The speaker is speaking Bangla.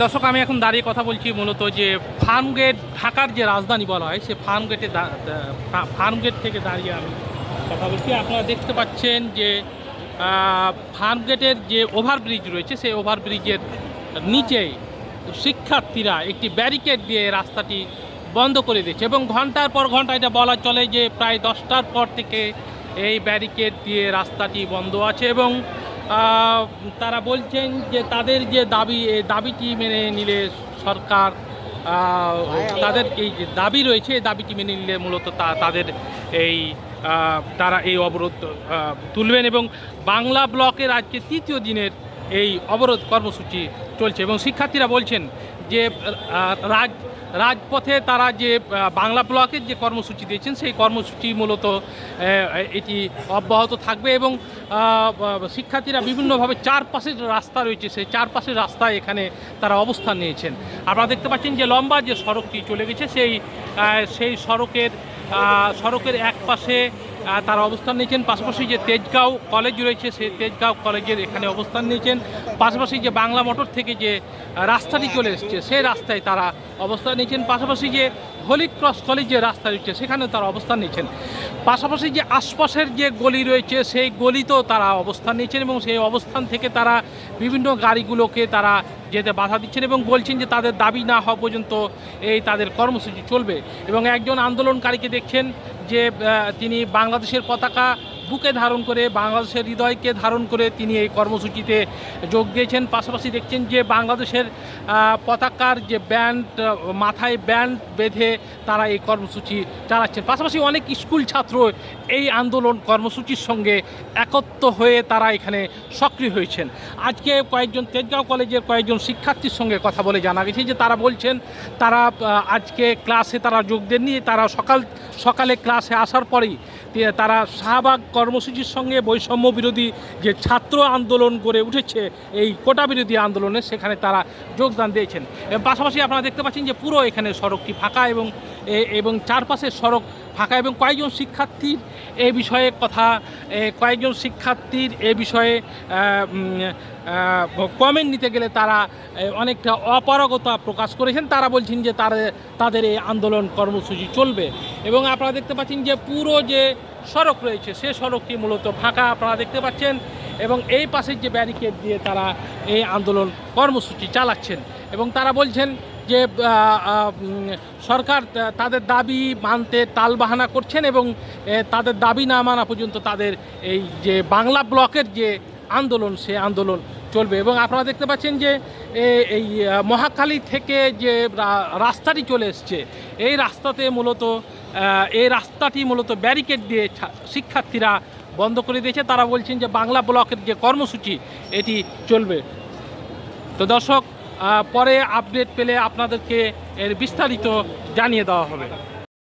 দর্শক আমি এখন দাঁড়িয়ে কথা বলছি মূলত যে ফার্মগেট ঢাকার যে রাজধানী বলা হয় সে ফার্মগেটে দা- দা- ফা- ফার্মগেট থেকে দাঁড়িয়ে আমি কথা বলছি। আপনারা দেখতে পাচ্ছেন যে আহ, ফার্মগেটের যে ওভারব্রিজ রয়েছে সেই ওভারব্রিজের নিচেই শিক্ষার্থীরা একটি ব্যারিকেড দিয়ে রাস্তাটি বন্ধ করে দিয়েছে এবং ঘণ্টার পর ঘণ্টা এটা বলা চলে যে প্রায় দশটার পর থেকে এই ব্যারিকেড দিয়ে রাস্তাটি বন্ধ আছে এবং তারা বলছেন যে তাদের যে দাবি দাবিটি মেনে নিলে সরকার তাদের এই যে দাবি রয়েছে, এই দাবিটি মেনে নিলে মূলত তাদের এই তারা এই অবরোধ তুলবেন এবং বাংলা ব্লকের আজকে তৃতীয় দিনের এই অবরোধ কর্মসূচি চলছে এবং শিক্ষার্থীরা বলছেন যে রাজ রাজপথে তারা যে বাংলা ব্লকের যে কর্মসূচি দিয়েছেন, সেই কর্মসূচি মূলত এটি অব্যাহত থাকবে এবং শিক্ষার্থীরা বিভিন্নভাবে চারপাশের রাস্তা রয়েছে, সেই চারপাশের রাস্তায় এখানে তারা অবস্থান নিয়েছেন। আপনারা দেখতে পাচ্ছেন যে লম্বা যে সড়কটি চলে গেছে, সেই সেই সড়কের সড়কের এক পাশে তারা অবস্থান নিয়েছেন। পাশাপাশি যে তেজগাঁও কলেজ রয়েছে সেই তেজগাঁও কলেজের এখানে অবস্থান নিয়েছেন। পাশাপাশি যে বাংলা মোটর থেকে যে রাস্তাটি চলে এসছে সেই রাস্তায় তারা অবস্থান নিয়েছেন। পাশাপাশি যে হোলি ক্রস কলেজ যে রাস্তা রয়েছে সেখানে তারা অবস্থান নিয়েছেন। পাশাপাশি যে আশপাশের যে গলি রয়েছে, সেই গলিতেও তারা অবস্থান নিয়েছেন এবং সেই অবস্থান থেকে তারা বিভিন্ন গাড়িগুলোকে তারা যেতে বাধা দিচ্ছেন এবং বলছেন যে তাদের দাবি না হওয়া পর্যন্ত এই তাদের কর্মসূচি চলবে। এবং একজন আন্দোলনকারীকে দেখছেন যে তিনি বাংলাদেশের পতাকা বুকে ধারণ করে, বাংলাদেশের হৃদয়কে ধারণ করে তিনি এই কর্মসূচিতে যোগ দিয়েছেন। পাশাপাশি দেখছেন যে বাংলাদেশের পতাকার যে ব্যান্ড মাথায় ব্যান্ড বেঁধে তারা এই কর্মসূচি চালাচ্ছেন। পাশাপাশি অনেক স্কুল ছাত্র এই আন্দোলন কর্মসূচির সঙ্গে একত্র হয়ে তারা এখানে সক্রিয় হয়েছেন। আজকে কয়েকজন তেজগাঁও কলেজের কয়েকজন শিক্ষার্থীর সঙ্গে কথা বলে জানা গেছে যে তারা বলছেন, তারা আজকে ক্লাসে তারা যোগ দেননি, তারা সকাল, সকালে ক্লাসে আসার পরেই তারা শাহবাগ কর্মসূচির সঙ্গে বৈষম্য বিরোধী যে ছাত্র আন্দোলন গড়ে উঠেছে, এই কোটা বিরোধী আন্দোলনে সেখানে তারা যোগদান দিয়েছেন। পাশাপাশি আপনারা দেখতে পাচ্ছেন যে পুরো এখানে সড়কটি ফাঁকা এবং এবং চারপাশের সড়ক ফাঁকা এবং কয়েকজন শিক্ষার্থীর এ বিষয়ে কথা কয়েকজন শিক্ষার্থীর এ বিষয়ে কমেন্ট নিতে গেলে তারা অনেকটা অপারগতা প্রকাশ করেছেন। তারা বলছেন যে তারা, তাদের এই আন্দোলন কর্মসূচি চলবে। এবং আপনারা দেখতে পাচ্ছেন যে পুরো যে সড়ক রয়েছে, সে সড়কটি মূলত ফাঁকা আপনারা দেখতে পাচ্ছেন। এবং এই পাশের যে ব্যারিকেড দিয়ে তারা এই আন্দোলন কর্মসূচি চালাচ্ছেন। এবং তারা বলছেন যে সরকার তাদের দাবি মানতে টালবাহানা করছেন এবং তাদের দাবি না মানা পর্যন্ত তাদের এই যে বাংলা ব্লকের যে আন্দোলন, সে আন্দোলন চলবে এবং আপনারা দেখতে পাচ্ছেন যে এই মহাখালী থেকে যে রাস্তাটি চলে এসছে, এই রাস্তাতে মূলত এই রাস্তাটি মূলত ব্যারিকেড দিয়ে শিক্ষার্থীরা বন্ধ করে দিয়েছে। তারা বলছেন যে বাংলা ব্লকের যে কর্মসূচি, এটি চলবে। তো দর্শক পরে আপডেট পেলে আপনাদেরকে এর বিস্তারিত জানিয়ে দেওয়া হবে।